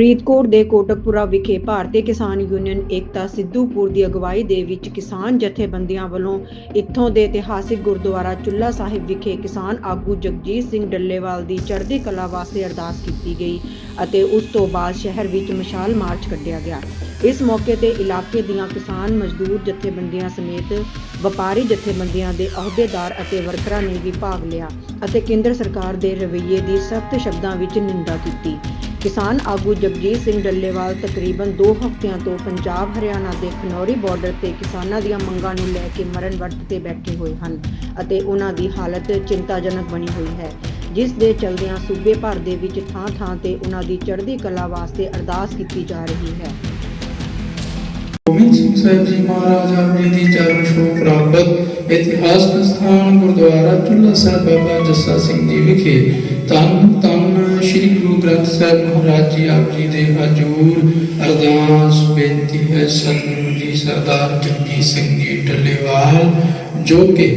ਫਰੀਦਕੋਟ ਦੇ ਕੋਟਕਪੁਰਾ ਵਿਖੇ ਭਾਰਤੀ ਕਿਸਾਨ ਯੂਨੀਅਨ ਏਕਤਾ ਸਿੱਧੂਪੁਰ ਦੀ ਅਗਵਾਈ ਦੇ ਵਿੱਚ ਕਿਸਾਨ ਜਥੇਬੰਦੀਆਂ ਵੱਲੋਂ ਇੱਥੋਂ ਦੇ ਇਤਿਹਾਸਿਕ ਗੁਰਦੁਆਰਾ ਚੁੱਲਾ ਸਾਹਿਬ ਵਿਖੇ ਕਿਸਾਨ ਆਗੂ ਜਗਜੀਤ ਸਿੰਘ ਡੱਲੇਵਾਲ ਦੀ ਚੜ੍ਹਦੀ ਕਲਾ ਵਾਸਤੇ ਅਰਦਾਸ ਕੀਤੀ ਗਈ ਅਤੇ ਉਸ ਤੋਂ ਬਾਅਦ ਸ਼ਹਿਰ ਵਿੱਚ ਮਸ਼ਾਲ ਮਾਰਚ ਕੱਢਿਆ ਗਿਆ। ਇਸ ਮੌਕੇ ਤੇ ਇਲਾਕੇ ਦੀਆਂ ਕਿਸਾਨ ਮਜ਼ਦੂਰ ਜਥੇਬੰਦੀਆਂ ਸਮੇਤ ਵਪਾਰੀ ਜਥੇਬੰਦੀਆਂ ਦੇ ਅਹੁਦੇਦਾਰ ਅਤੇ ਵਰਕਰਾਂ ਨੇ ਵੀ ਭਾਗ ਲਿਆ ਅਤੇ ਕੇਂਦਰ ਸਰਕਾਰ ਦੇ ਰਵੱਈਏ ਦੀ ਸਖਤ ਸ਼ਬਦਾਂ ਵਿੱਚ ਨਿੰਦਾ ਕੀਤੀ। ਕਿਸਾਨ ਆਗੂ ਜਗਜੀਤ ਸਿੰਘ ਡੱਲੇਵਾਲ ਤਕਰੀਬਨ 2 ਹਫ਼ਤਿਆਂ ਤੋਂ ਪੰਜਾਬ, ਹਰਿਆਣਾ ਦੇ ਖਨੌਰੀ ਬਾਰਡਰ ਤੇ ਕਿਸਾਨਾਂ ਦੀਆਂ ਮੰਗਾਂ ਨੂੰ ਲੈ ਕੇ ਮਰਨ ਵਰਤ ਤੇ ਬੈਠੇ ਹੋਏ ਹਨ ਅਤੇ ਉਹਨਾਂ ਦੀ ਹਾਲਤ ਚਿੰਤਾਜਨਕ ਬਣੀ ਹੋਈ ਹੈ। ਜਿਸ ਦੇ ਚਲਦਿਆਂ ਸੂਬੇ ਭਰ ਦੇ ਵਿੱਚ ਥਾਂ-ਥਾਂ ਤੇ ਉਹਨਾਂ ਦੀ ਚੜ੍ਹਦੀ ਕਲਾ ਵਾਸਤੇ ਅਰਦਾਸ ਕੀਤੀ ਜਾ ਰਹੀ ਹੈ। ਗੋਬਿੰਦ ਸਿੰਘ ਸਾਹਿਬ ਜੀ ਮਹਾਰਾਜ ਆਪ ਜੀ ਦੀ ਚਰਨ ਛੋਹ ਪ੍ਰਾਪਤ ਇਤਿਹਾਸਕ ਸਥਾਨ ਗੁਰਦੁਆਰਾ ਚੁੱਲਾ ਸਾਹਿਬ ਬਾਬਾ ਜੱਸਾ ਸਿੰਘ ਜੀ ਵਿਖੇ। ਤਨ ਤਨ ਸ੍ਰੀ ਗੁਰੂ ਗ੍ਰੰਥ ਸਾਹਿਬ ਮਹਾਰਾਜ ਜੀ ਆਪ ਜੀ ਦੇ ਹਜੂਰ। ਅਰਦਾਸ ਬੇਨਤੀ ਹੈ ਸਤਿਗੁਰੂ ਜੀ ਸਰਦਾਰ ਜਗਜੀਤ ਸਿੰਘ ਜੀ ਢੱਲੇਵਾਲ, ਜੋ ਕਿ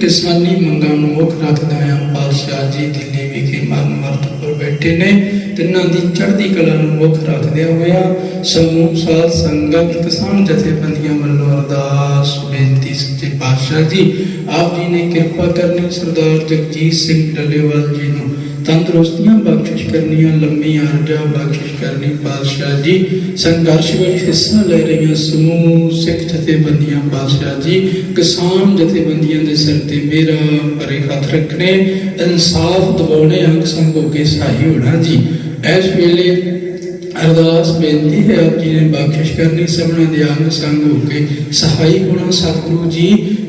ਕਿਸਾਨੀ ਮੰਗਾਂ ਨੂੰ ਮੁੱਖ ਰੱਖਦਾ ਹੈ। ਪਾਤਸ਼ਾਹ ਜੀ ਦਿੱਲੀ ਵਿਖੇ ਮਰਨ ਮਰਤ ਪਰ ਬੈਠੇ ਨੇ। ਤਿੰਨਾਂ ਦੀ ਚੜ੍ਹਦੀ ਕਲਾ ਨੂੰ ਮੁੱਖ ਰੱਖਦਿਆਂ ਹੋਇਆ ਸਮੂਹ ਸਾਧ ਸੰਗਤ ਕਿਸਾਨ ਜਥੇਬੰਦੀਆਂ ਵੱਲੋਂ ਅਰਦਾਸ, ਬੇਨਤੀ ਸੱਚੇ ਪਾਤਸ਼ਾਹ ਜੀ। ਆਪ ਜੀ ਨੇ ਕਿਰਪਾ ਕਰਨੀ ਸਰਦਾਰ ਜਗਜੀਤ ਸਿੰਘ ਡੱਲੇਵਾਲ ਜੀ ਨੂੰ। ਤੰਦਰੁਸਤੀਆਂ ਬਖਸ਼ਿਸ਼ ਕਰਨੀਆਂ ਲੰਮੀਆਂ ਅਰਜਾ ਬਖਸ਼ਿਸ਼ ਕਰਨੀ ਪਾਤਸ਼ਾਹ ਜੀ। ਸੰਘਰਸ਼ ਵਿੱਚ ਹਿੱਸਾ ਲੈ ਰਹੀਆਂ ਸਮੂਹ, ਸਿੱਖ ਜਥੇਬੰਦੀਆਂ ਪਾਤਸ਼ਾਹ ਜੀ। ਕਿਸਾਨ ਜਥੇਬੰਦੀਆਂ ਦੇ ਸਿਰ ਤੇ ਮੇਰਾ ਭਰੇ ਹੱਥ ਰੱਖਣੇ, ਇਨਸਾਫ ਦਿਵਾਉਣੇ ਅੰਗ ਸੰਗ ਹੋ ਕੇ ਸਹਾਈ ਹੋਣਾ ਜੀ। ਇਸ ਵੇਲੇ ਅਰਦਾਸ, ਬੇਨਤੀ ਹੈ ਆਪ ਜੀ ਨੇ ਬਖਸ਼ਿਸ਼ ਕਰਨੀ ਸਭਨਾਂ ਦੇ ਅੰਗ ਸੰਗ ਹੋ ਕੇ। ਸਹਾਈ ਹੋਣਾ ਸਤਿਗੁਰੂ ਜੀ,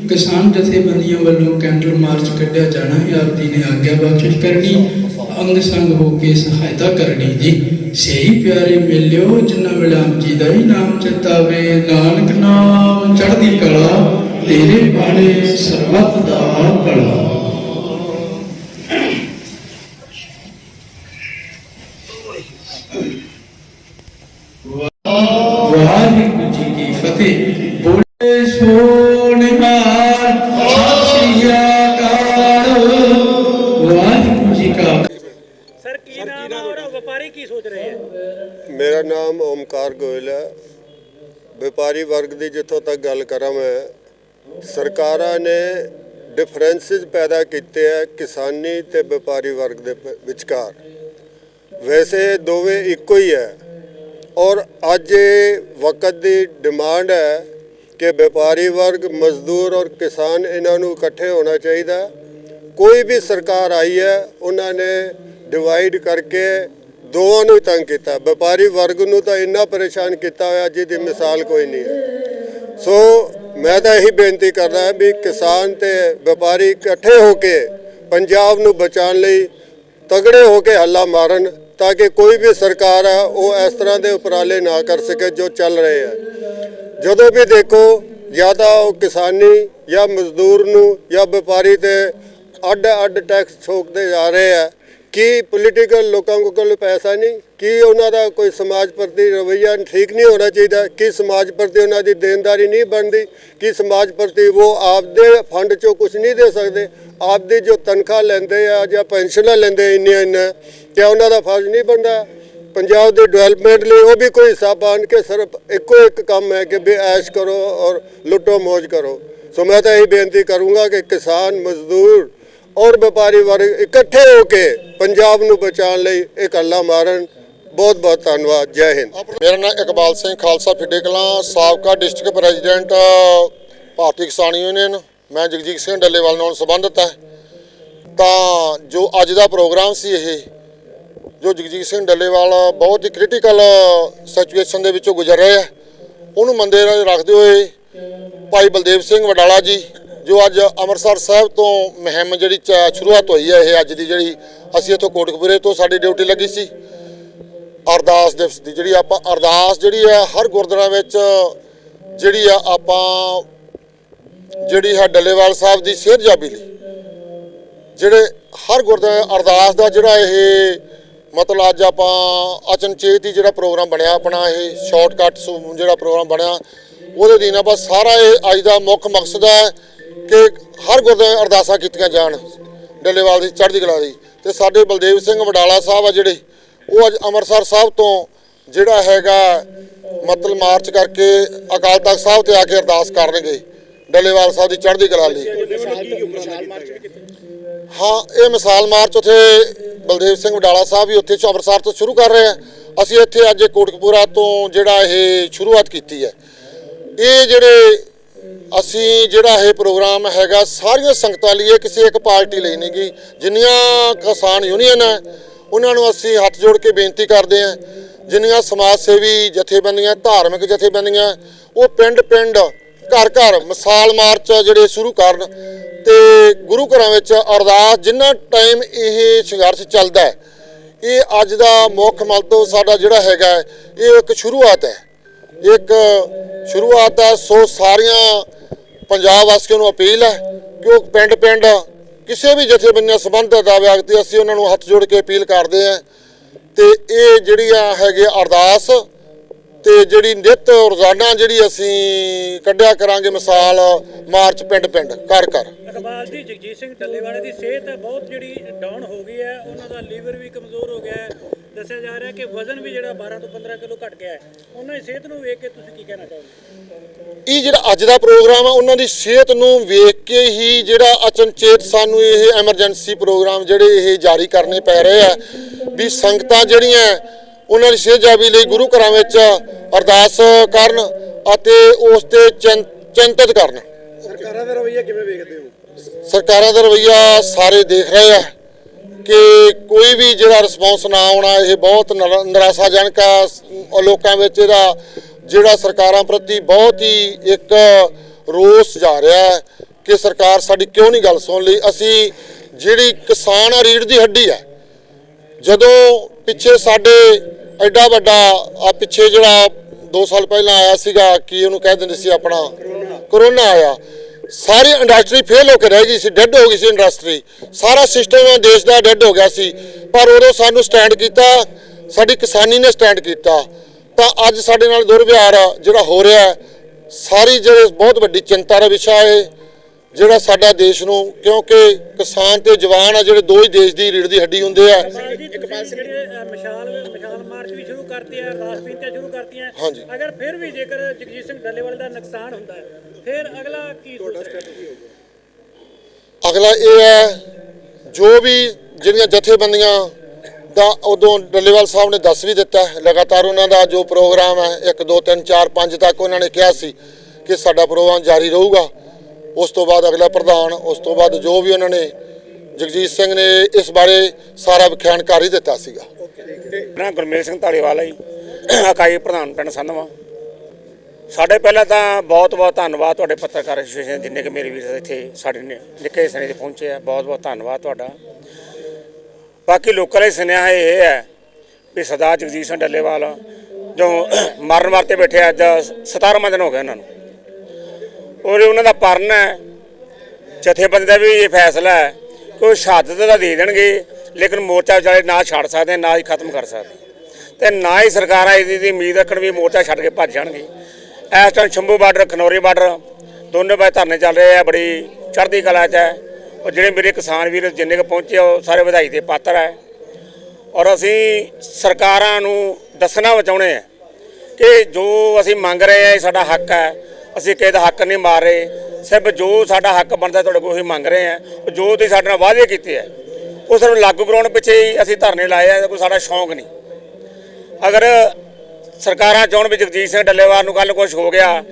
ਕਿਸਾਨ ਜਥੇਬੰਦੀਆਂ ਵੱਲੋਂ ਕੈਂਡਲ ਮਾਰਚ ਕੱਢਿਆ ਜਾਣਾ ਹੈ। ਆਪ ਜੀ ਨੇ ਆਗਿਆ ਬਖਸ਼ਿਸ਼ ਕਰਨੀ, ਅੰਗ ਸੰਗ ਹੋ ਕੇ ਸਹਾਇਤਾ ਕਰਨੀ ਜੀ। ਸਹੀ ਪਿਆਰੇ ਮਿਲਿਓ ਜਿੰਨਾ ਵੇਲੇ ਆਪ ਜੀ ਦਾ ਹੀ ਨਾਮ ਚਿਤਾਵੇ ਨਾਨਕ ਨਾਮ ਚੜ੍ਹਦੀ ਕਲਾ, ਤੇਰੇ ਬਾਣੇ ਸਰਬੱਤ ਦਾ ਭਲਾ। ਵਾਹਿਗੁਰੂ ਜੀ ਕੀ ਫਤਿਹ। ਬੋਲੇ ਸੋਨਿਹਾਰ ਸਤਿ ਸ੍ਰੀ ਅਕਾਲ ਵਾਹਿਗੁਰੂ ਜੀ ਕਾ ਸਰ ਕੀ ਨਾਮ ਹੈ ਔਰ ਵਪਾਰੀ ਕੀ ਸੋਚ ਰਹੇ ਹੈ ਮੇਰਾ ਨਾਮ ਓਮਕਾਰ ਗੋਇਲ ਹੈ। ਵਪਾਰੀ ਵਰਗ ਦੀ ਜਿੱਥੋਂ ਤੱਕ ਗੱਲ ਕਰਾਂ ਮੈਂ ਸਰਕਾਰਾਂ ਨੇ ਡਿਫਰੈਂਸਿਸ ਪੈਦਾ ਕੀਤੇ ਹੈ ਕਿਸਾਨੀ ਤੇ ਵਪਾਰੀ ਵਰਗ ਦੇ ਵਿਚਕਾਰ। ਵੈਸੇ ਦੋਵੇਂ ਇੱਕੋ ਹੀ ਹੈ। ਔਰ ਅੱਜ ਇਹ ਵਕਤ ਦੀ ਡਿਮਾਂਡ ਹੈ ਕਿ ਵਪਾਰੀ ਵਰਗ, ਮਜ਼ਦੂਰ ਔਰ ਕਿਸਾਨ ਇਹਨਾਂ ਨੂੰ ਇਕੱਠੇ ਹੋਣਾ ਚਾਹੀਦਾ ਕੋਈ ਵੀ ਸਰਕਾਰ ਆਈ ਹੈ, ਉਹਨਾਂ ਨੇ ਡਿਵਾਈਡ ਕਰਕੇ ਦੋਵਾਂ ਨੂੰ ਹੀ ਤੰਗ ਕੀਤਾ। ਵਪਾਰੀ ਵਰਗ ਨੂੰ ਤਾਂ ਇੰਨਾ ਪਰੇਸ਼ਾਨ ਕੀਤਾ ਹੋਇਆ ਜਿਹਦੀ ਮਿਸਾਲ ਕੋਈ ਨਹੀਂ ਹੈ। ਸੋ ਮੈਂ ਤਾਂ ਇਹੀ ਬੇਨਤੀ ਕਰਦਾ ਵੀ ਕਿਸਾਨ ਤੇ ਵਪਾਰੀ ਇਕੱਠੇ ਹੋ ਕੇ ਪੰਜਾਬ ਨੂੰ ਬਚਾਉਣ ਲਈ ਤਗੜੇ ਹੋ ਕੇ ਹੱਲਾ ਮਾਰਨ ਤਾਂ ਕਿ ਕੋਈ ਵੀ ਸਰਕਾਰ ਹੈ ਉਹ ਇਸ ਤਰ੍ਹਾਂ ਦੇ ਉਪਰਾਲੇ ਨਾ ਕਰ ਸਕੇ ਜੋ ਚੱਲ ਰਹੇ ਹੈ ਜਦੋਂ ਵੀ ਦੇਖੋ, ਜਾਂ ਤਾਂ ਉਹ ਕਿਸਾਨੀ ਜਾਂ ਮਜ਼ਦੂਰ ਨੂੰ ਜਾਂ ਵਪਾਰੀ ਤੇ ਅੱਡ ਅੱਡ ਟੈਕਸ ਠੋਕਦੇ ਜਾ ਰਹੇ ਆ ਕੀ ਪੋਲੀਟੀਕਲ ਲੋਕਾਂ ਕੋਲ ਪੈਸਾ ਨਹੀਂ? ਕੀ ਉਹਨਾਂ ਦਾ ਕੋਈ ਸਮਾਜ ਪ੍ਰਤੀ ਰਵੱਈਆ ਠੀਕ ਨਹੀਂ ਹੋਣਾ ਚਾਹੀਦਾ? ਕੀ ਸਮਾਜ ਪ੍ਰਤੀ ਉਹਨਾਂ ਦੀ ਦੇਣਦਾਰੀ ਨਹੀਂ ਬਣਦੀ? ਕੀ ਸਮਾਜ ਪ੍ਰਤੀ ਉਹ ਆਪਦੇ ਫੰਡ ਚੋਂ ਕੁਝ ਨਹੀਂ ਦੇ ਸਕਦੇ? ਆਪਦੀ ਜੋ ਤਨਖਾਹ ਲੈਂਦੇ ਆ ਜਾਂ ਪੈਨਸ਼ਨਾਂ ਲੈਂਦੇ ਇੰਨੀਆਂ ਇੰਨਾ ਕਿ ਉਹਨਾਂ ਦਾ ਫਰਜ਼ ਨਹੀਂ ਬਣਦਾ? ਪੰਜਾਬ ਦੇ ਡਿਵੈਲਪਮੈਂਟ ਲਈ ਉਹ ਵੀ ਕੋਈ ਹਿੱਸਾ ਬਣ ਕੇ ਸਿਰਫ ਇੱਕੋ ਇੱਕ ਕੰਮ ਹੈ ਕਿ ਵੀ ਐਸ਼ ਕਰੋ ਔਰ ਲੁੱਟੋ ਮੋਜ ਕਰੋ। ਸੋ ਮੈਂ ਤਾਂ ਇਹ ਬੇਨਤੀ ਕਰੂੰਗਾ ਕਿ ਕਿਸਾਨ ਮਜ਼ਦੂਰ ਔਰ ਵਪਾਰੀ ਵਰਗ ਇਕੱਠੇ ਹੋ ਕੇ ਪੰਜਾਬ ਨੂੰ ਬਚਾਉਣ ਲਈ ਇੱਕ ਹੱਲਾ ਮਾਰਨ। ਬਹੁਤ ਬਹੁਤ ਧੰਨਵਾਦ। ਜੈ ਹਿੰਦ। ਮੇਰਾ ਨਾਮ ਇਕਬਾਲ ਸਿੰਘ ਖਾਲਸਾ ਫਿੱਡੇ ਕਲਾਂ, ਸਾਬਕਾ ਡਿਸਟ੍ਰਿਕਟ ਪ੍ਰੈਜ਼ੀਡੈਂਟ, ਭਾਰਤੀ ਕਿਸਾਨ ਯੂਨੀਅਨ। ਮੈਂ ਜਗਜੀਤ ਸਿੰਘ ਡੱਲੇਵਾਲ ਨਾਲ ਸੰਬੰਧਿਤ ਹੈ। ਤਾਂ ਜੋ ਅੱਜ ਦਾ ਪ੍ਰੋਗਰਾਮ ਸੀ ਇਹ, ਜੋ ਜਗਜੀਤ ਸਿੰਘ ਡੱਲੇਵਾਲ ਬਹੁਤ ਹੀ ਕ੍ਰਿਟੀਕਲ ਸਿਚੁਏਸ਼ਨ ਦੇ ਵਿੱਚੋਂ ਗੁਜ਼ਰ ਰਹੇ ਹੈ ਉਹਨੂੰ ਮੰਦੇ ਰੱਖਦੇ ਹੋਏ ਭਾਈ ਬਲਦੇਵ ਸਿੰਘ ਵਡਾਲਾ ਜੀ ਜੋ ਅੱਜ ਅੰਮ੍ਰਿਤਸਰ ਸਾਹਿਬ ਤੋਂ ਮੁਹਿੰਮ ਜਿਹੜੀ ਚ- ਸ਼ੁਰੂਆਤ ਹੋਈ ਹੈ, ਇਹ ਅੱਜ ਦੀ ਜਿਹੜੀ ਅਸੀਂ ਇੱਥੋਂ ਕੋਟਕਪੂਰੇ ਤੋਂ ਸਾਡੀ ਡਿਊਟੀ ਲੱਗੀ ਸੀ। ਅਰਦਾਸ ਦਿਵਸ ਦੀ ਜਿਹੜੀ ਆਪਾਂ, ਅਰਦਾਸ ਜਿਹੜੀ ਹੈ, ਹਰ ਗੁਰਦੁਆਰਾ ਵਿੱਚ ਜਿਹੜੀ ਆ ਆਪਾਂ ਜਿਹੜੀ ਹੈ ਡੱਲੇਵਾਲ ਸਾਹਿਬ ਦੀ ਸਿਹਤਯਾਬੀ ਲਈ। ਜਿਹੜੇ ਹਰ ਗੁਰਦੁਆਰਾ ਅਰਦਾਸ ਦਾ ਜਿਹੜਾ ਇਹ ਮਤਲਬ ਅੱਜ ਆਪਾਂ ਅਚਨਚੇਤ ਹੀ ਜਿਹੜਾ ਪ੍ਰੋਗਰਾਮ ਬਣਿਆ, ਆਪਣਾ ਇਹ ਸ਼ਾਰਟਕਟ ਜਿਹੜਾ ਪ੍ਰੋਗਰਾਮ ਬਣਿਆ, ਉਹਦੇ ਦਿਨ ਆਪਾਂ ਸਾਰਾ ਇਹ ਅੱਜ ਦਾ ਮੁੱਖ ਮਕਸਦ ਹੈ ਕਿ ਹਰ ਗੁਰਦੁਆਰੇ ਅਰਦਾਸਾਂ ਕੀਤੀਆਂ ਜਾਣ, ਡੱਲੇਵਾਲ ਦੀ, ਚੜ੍ਹਦੀ ਕਲਾ ਦੀ। ਤੇ ਸਾਡੇ ਬਲਦੇਵ ਸਿੰਘ ਵਡਾਲਾ ਸਾਹਿਬ ਆ ਜਿਹੜੇ, ਉਹ ਅੱਜ ਅੰਮ੍ਰਿਤਸਰ ਸਾਹਿਬ ਤੋਂ ਜਿਹੜਾ ਹੈਗਾ, ਮਤਲਬ ਮਾਰਚ ਕਰਕੇ ਅਕਾਲ ਤਖਤ ਸਾਹਿਬ ਤੇ ਆ ਕੇ ਅਰਦਾਸ ਕਰਨਗੇ, ਡੱਲੇਵਾਲ ਸਾਹਿਬ ਦੀ ਚੜ੍ਹਦੀ ਕਲਾ ਲਈ। ਹਾਂ, ਇਹ ਮਿਸਾਲ ਮਾਰਚ ਉਥੇ ਬਲਦੇਵ ਸਿੰਘ ਵਡਾਲਾ ਸਾਹਿਬ ਵੀ ਉੱਥੇ ਅੰਮ੍ਰਿਤਸਰ ਤੋਂ ਸ਼ੁਰੂ ਕਰ ਰਹੇ ਆ। ਅਸੀਂ ਇੱਥੇ ਅੱਜ ਕੋਟਕਪੂਰਾ ਤੋਂ ਜਿਹੜਾ ਇਹ ਸ਼ੁਰੂਆਤ ਕੀਤੀ ਹੈ। ਇਹ ਜਿਹੜੇ ਅਸੀਂ ਜਿਹੜਾ ਇਹ ਪ੍ਰੋਗਰਾਮ ਹੈਗਾ, ਸਾਰੀਆਂ ਸੰਗਤਾਂ ਲਈ ਇਹ ਕਿਸੇ ਇੱਕ ਪਾਰਟੀ ਲਈ ਨਹੀਂ ਗੀ ਜਿੰਨੀਆਂ ਕਿਸਾਨ ਯੂਨੀਅਨ ਹੈ, ਉਹਨਾਂ ਨੂੰ ਅਸੀਂ ਹੱਥ ਜੋੜ ਕੇ ਬੇਨਤੀ ਕਰਦੇ ਹਾਂ, ਜਿੰਨੀਆਂ ਸਮਾਜ ਸੇਵੀ ਜਥੇਬੰਦੀਆਂ, ਧਾਰਮਿਕ ਜਥੇਬੰਦੀਆਂ, ਉਹ ਪਿੰਡ ਪਿੰਡ, ਘਰ ਘਰ ਮਿਸਾਲ ਮਾਰਚ ਜਿਹੜੇ ਸ਼ੁਰੂ ਕਰਨ ਤੇ ਗੁਰੂ ਘਰਾਂ ਵਿੱਚ ਅਰਦਾਸ, ਜਿੰਨਾ ਟਾਈਮ ਇਹ ਸੰਘਰਸ਼ ਚੱਲਦਾ ਇਹ ਅੱਜ ਦਾ ਮੁੱਖ ਮੰਤਵ ਸਾਡਾ ਜਿਹੜਾ ਹੈਗਾ ਇਹ ਇੱਕ ਸ਼ੁਰੂਆਤ ਹੈ। ਇੱਕ ਸ਼ੁਰੂਆਤ ਹੈ, ਸੋ ਸਾਰੀਆਂ ਪੰਜਾਬ ਵਾਸੀਆਂ ਨੂੰ ਅਪੀਲ ਹੈ ਕਿ ਉਹ ਪਿੰਡ ਪਿੰਡ ਕਿਸੇ ਵੀ ਜਥੇਬੰਦੀ ਸੰਬੰਧਿਤ ਆ ਵਿਅਕਤੀ ਅਸੀਂ ਉਹਨਾਂ ਨੂੰ ਹੱਥ ਜੋੜ ਕੇ ਅਪੀਲ ਕਰਦੇ ਹਾਂ। ਤੇ ਇਹ ਜਿਹੜੀ ਆ ਹੈਗੀ ਅਰਦਾਸ ਤੇ ਜਿਹੜੀ ਨਿਤ ਰੋਜ਼ਾਨਾ ਜਿਹੜੀ ਅਸੀਂ ਕੱਢਿਆ ਕਰਾਂਗੇ, ਮਿਸਾਲ ਮਾਰਚ ਪਿੰਡ ਪਿੰਡ ਘਰ ਘਰ ਇਕਬਾਲ ਜੀ, ਜਗਜੀਤ ਸਿੰਘ ਟੱਲੇਵਾਲੇ ਦੀ ਸਿਹਤ ਬਹੁਤ ਜਿਹੜੀ ਡਾਊਨ ਹੋ ਗਈ ਹੈ, ਉਹਨਾਂ ਦਾ ਲੀਵਰ ਵੀ ਕਮਜ਼ੋਰ ਹੋ ਗਿਆ ਹੈ। ਦੱਸਿਆ ਜਾ ਰਿਹਾ ਕਿ ਵਜ਼ਨ ਵੀ ਜਿਹੜਾ 12 ਤੋਂ 15 ਕਿਲੋ ਘਟ ਗਿਆ ਹੈ। ਉਹਨਾਂ ਦੀ ਸਿਹਤ ਨੂੰ ਵੇਖ ਕੇ ਤੁਸੀਂ ਕੀ ਕਹਿਣਾ ਚਾਹੋਗੇ? ਇਹ ਜਿਹੜਾ ਅੱਜ ਦਾ ਪ੍ਰੋਗਰਾਮ ਆ ਉਹਨਾਂ ਦੀ ਸਿਹਤ ਨੂੰ ਵੇਖ ਕੇ ਹੀ ਜਿਹੜਾ ਅਚਨਚੇਤ ਸਾਨੂੰ ਇਹ ਐਮਰਜੈਂਸੀ ਪ੍ਰੋਗਰਾਮ ਜਿਹੜੇ ਇਹ ਜਾਰੀ ਕਰਨੇ ਪੈ ਰਹੇ ਆ ਵੀ ਸੰਗਤਾਂ ਜਿਹੜੀਆਂ ਉਹਨਾਂ ਦੀ ਸਿਹਤ ਜਾਬੀ ਲਈ ਗੁਰੂ ਘਰਾਂ ਵਿੱਚ ਅਰਦਾਸ ਕਰਨ ਅਤੇ ਉਸ ਤੇ ਚਿੰਤਤ ਕਰਨ। ਸਰਕਾਰਾਂ ਦਾ ਰਵੱਈਆ ਕਿਵੇਂ ਵੇਖਦੇ ਹੋ? ਸਰਕਾਰਾਂ ਦਾ ਰਵੱਈਆ ਸਾਰੇ ਦੇਖ ਰਹੇ ਆ। ਕਿ ਕੋਈ ਵੀ ਜਿਹੜਾ ਰਿਸਪੌਂਸ ਨਾ ਆਉਣਾ, ਇਹ ਬਹੁਤ ਨਰਾ- ਨਿਰਾਸ਼ਾਜਨਕ ਆ। ਲੋਕਾਂ ਵਿੱਚ ਇਹਦਾ ਜਿਹੜਾ ਸਰਕਾਰਾਂ ਪ੍ਰਤੀ ਬਹੁਤ ਹੀ ਇੱਕ ਰੋਸ ਜਾ ਰਿਹਾ ਹੈ ਕਿ ਸਰਕਾਰ ਸਾਡੀ ਕਿਉਂ ਨਹੀਂ ਗੱਲ ਸੁਣ ਲਈ। ਅਸੀਂ ਜਿਹੜੀ ਕਿਸਾਨ ਆ ਰੀੜ ਦੀ ਹੱਡੀ ਹੈ ਜਦੋਂ ਪਿੱਛੇ ਸਾਡੇ ਐਡਾ ਵੱਡਾ, ਆ ਪਿੱਛੇ ਜਿਹੜਾ 2 ਸਾਲ ਪਹਿਲਾਂ ਆਇਆ ਸੀਗਾ, ਕਿ ਉਹਨੂੰ ਕਹਿ ਦਿੰਦੇ ਸੀ ਆਪਣਾ, ਕਰੋਨਾ ਆਇਆ। ਸਾਰੀ ਇੰਡਸਟਰੀ ਫੇਲ ਹੋ ਕੇ ਰਹਿ ਗਈ ਸੀ ਡੈੱਡ ਹੋ ਗਈ ਸੀ ਇੰਡਸਟਰੀ ਸਾਰਾ ਸਿਸਟਮ ਦੇਸ਼ ਦਾ ਡੈੱਡ ਹੋ ਗਿਆ ਸੀ। ਪਰ ਉਦੋਂ ਸਾਨੂੰ ਸਟੈਂਡ ਕੀਤਾ, ਸਾਡੀ ਕਿਸਾਨੀ ਨੇ ਸਟੈਂਡ ਕੀਤਾ। ਤਾਂ ਅੱਜ ਸਾਡੇ ਨਾਲ ਦੁਰਵਿਹਾਰ ਜਿਹੜਾ ਹੋ ਰਿਹਾ ਸਾਰੀ ਜਿਹੜੇ ਬਹੁਤ ਵੱਡੀ ਚਿੰਤਾ ਦਾ ਵਿਸ਼ਾ ਹੈ, ਜਿਹੜਾ ਸਾਡਾ ਦੇਸ਼ ਨੂੰ, ਕਿਉਂਕਿ ਕਿਸਾਨ ਤੇ ਜਵਾਨ ਆ, ਜਿਹੜੇ ਦੋ ਹੀ ਦੇਸ਼ ਦੀ ਰੀੜ ਦੀ ਹੱਡੀ ਹੁੰਦੇ ਆ। ਇਕਬਾਲ ਜੀ ਤੁਸੀਂ ਜਿਹੜੇ ਅ, ਮਿਸਾਲ ਮਿਸਾਲ ਮਾਰਚ ਵੀ ਸ਼ੁਰੂ ਕਰਤੀ ਹੈ ਅਰਦਾਸ ਬੇਨਤੀਆਂ ਸ਼ੁਰੂ ਕਰਤੀਆਂ ਹਾਂਜੀ। ਅਗਰ ਫਿਰ ਵੀ ਜੇਕਰ ਜਗਜੀਤ ਸਿੰਘ ਡੱਲੇਵਾਲੇ ਦਾ ਨੁਕਸਾਨ ਹੁੰਦਾ ਹੈ ਫਿਰ ਅਗਲਾ ਕੀ ਇਹ ਹੈ ਜੋ ਵੀ ਜਿਹੜੀਆਂ ਜਥੇਬੰਦੀਆਂ ਦਾ ਉਦੋਂ ਡੱਲੇਵਾਲ ਸਾਹਿਬ ਨੇ ਦੱਸ ਵੀ ਦਿੱਤਾ ਹੈ। ਲਗਾਤਾਰ ਉਹਨਾਂ ਦਾ ਜੋ ਪ੍ਰੋਗਰਾਮ ਹੈ 1 2 3 4 5 ਤੱਕ ਉਹਨਾਂ ਨੇ ਕਿਹਾ ਸੀ ਕਿ ਸਾਡਾ ਪ੍ਰੋਗਰਾਮ ਜਾਰੀ ਰਹੂਗਾ ਉਸ ਤੋਂ ਬਾਅਦ ਅਗਲਾ ਪ੍ਰਧਾਨ ਉਸ ਤੋਂ ਬਾਅਦ ਜੋ ਵੀ ਉਹਨਾਂ ਨੇ ਜਗਜੀਤ ਸਿੰਘ ਨੇ ਇਸ ਬਾਰੇ ਸਾਰਾ ਵਿਖਿਆਨ ਕਰ ਹੀ ਦਿੱਤਾ ਸੀਗਾ। ਨਾ ਗੁਰਮੇਲ ਸਿੰਘ ਢਾਲੀਵਾਲਾ ਜੀ। ਇਕਾਈ ਪ੍ਰਧਾਨ ਪਿੰਡ ਸੰਧਵਾ। ਸਾਡੇ ਪਹਿਲਾਂ ਤਾਂ ਬਹੁਤ ਬਹੁਤ ਧੰਨਵਾਦ ਤੁਹਾਡੇ ਪੱਤਰਕਾਰ ਐਸੋਸੀਏਸ਼ਨ ਜਿੰਨੇ ਕਿ ਮੇਰੇ ਵੀਰ ਇੱਥੇ ਸਾਡੇ ਨੇ, ਨਿੱਕੇ ਸਨੇ ਤੇ ਪਹੁੰਚੇ ਆ। ਬਹੁਤ ਬਹੁਤ ਧੰਨਵਾਦ ਤੁਹਾਡਾ। ਬਾਕੀ ਲੋਕਾਂ ਲਈ ਸੁਨੇਹਾ ਇਹ ਹੈ ਵੀ ਸਰਦਾਰ ਜਗਜੀਤ ਸਿੰਘ ਡੱਲੇਵਾਲ ਜੋ ਮਰਨ ਵਾਸਤੇ ਬੈਠੇ ਅੱਜ 17ਵਾਂ ਦਿਨ ਹੋ ਗਿਆ ਉਹਨਾਂ ਨੂੰ। ਔਰ ਉਹਨਾਂ ਦਾ ਪਰਨ ਹੈ। ਜਥੇਬੰਦੀ ਦਾ ਵੀ ਇਹ ਫੈਸਲਾ ਹੈ ਕੋਈ ਸ਼ਹਾਦਤ ਦਾ ਦੇ ਦੇਣਗੇ ਲੇਕਿਨ ਮੋਰਚਾ ਵਿਚਾਲੇ ਨਾ ਛੱਡ ਸਕਦੇ ਨਾ ਹੀ ਖਤਮ ਕਰ ਸਕਦੇ। ਤੇ ਨਾ ਹੀ ਸਰਕਾਰਾਂ ਇਹਦੀ ਦੀ ਉਮੀਦ ਰੱਖਣ ਵੀ ਮੋਰਚਾ ਛੱਡ ਕੇ ਭੱਜ ਜਾਣਗੇ। ਇਸ time Shambhu border Khanauri border ਦੋਨੇ ਪਾਸੇ ਧਰਨੇ ਚੱਲ ਰਹੇ ਆ ਬੜੀ ਚੜ੍ਹਦੀ ਕਲਾ 'ਚ ਹੈ। ਔਰ ਜਿਹੜੇ ਮੇਰੇ ਕਿਸਾਨ ਵੀਰ ਜਿੰਨੇ ਕੁ ਪਹੁੰਚੇ ਆ, ਉਹ ਸਾਰੇ ਵਧਾਈ ਦੇ ਪਾਤਰ ਹੈ। ਔਰ ਅਸੀਂ ਸਰਕਾਰਾਂ ਨੂੰ ਦੱਸਣਾ ਬਚਾਉਣੇ ਆ ਕਿ ਜੋ ਅਸੀਂ ਮੰਗ ਰਹੇ ਆ ਇਹ ਸਾਡਾ ਹੱਕ ਹੈ। ਅਸੀਂ ਕਿਸੇ ਦਾ ਹੱਕ ਨਹੀਂ ਮਾਰ। ਰਹੇ ਸਿਰਫ ਜੋ ਸਾਡਾ ਹੱਕ ਬਣਦਾ ਤੁਹਾਡੇ ਕੋਲ ਅਸੀਂ ਮੰਗ ਰਹੇ ਆ ਜੋ ਤੁਸੀਂ ਸਾਡੇ ਨਾਲ ਵਾਅਦੇ ਕੀਤੇ ਆ ਉਹ ਸਿਰਫ ਲਾਗੂ ਕਰਾਉਣ ਪਿੱਛੇ ਹੀ ਅਸੀਂ ਧਰਨੇ ਲਾਏ ਆ ਕੋਈ ਸਾਡਾ ਸ਼ੌਂਕ ਨਹੀਂ। ਅਗਰ ਸਰਕਾਰਾਂ ਚਾਹੁਣ ਵਿੱਚ ਜਗਜੀਤ ਸਿੰਘ ਡੱਲੇਵਾਲ ਨੂੰ ਕੱਲ ਕੁਝ ਹੋ ਗਿਆ,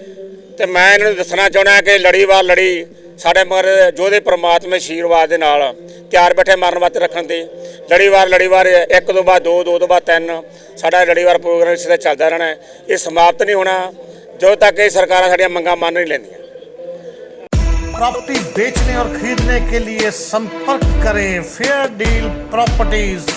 ਤੇ ਮੈਂ ਇਹਨਾਂ ਨੂੰ ਦੱਸਣਾ ਚਾਹੁੰਦਾ ਕਿ ਲੜੀਵਾਰ ਲੜੀ ਸਾਡੇ ਮਗਰ ਜੋਦੇ ਪ੍ਰਮਾਤਮਾ ਆਸ਼ੀਰਵਾਦ ਦੇ ਨਾਲ ਤਿਆਰ ਬੈਠੇ ਮਰਨ ਵਾਸਤੇ ਰੱਖਣ ਦੇ। ਲੜੀਵਾਰ ਲੜੀਵਾਰ ਇੱਕ ਤੋਂ ਬਾਅਦ ਦੋ ਦੋ ਤੋਂ ਬਾਅਦ ਤਿੰਨ। ਸਾਡਾ ਲੜੀਵਾਰ ਪ੍ਰੋਗਰਾਮ ਇਸ ਦਾ ਚੱਲਦਾ ਰਹਿਣਾ ਇਹ ਸਮਾਪਤ ਨਹੀਂ ਹੋਣਾ। ਜਦੋਂ ਤੱਕ ਇਹ ਸਰਕਾਰਾਂ ਸਾਡੀਆਂ ਮੰਗਾਂ ਮੰਨ ਨਹੀਂ ਲੈਂਦੀਆਂ प्रॉपर्टी बेचने और खरीदने के लिए संपर्क करें फेयर डील प्रॉपर्टीज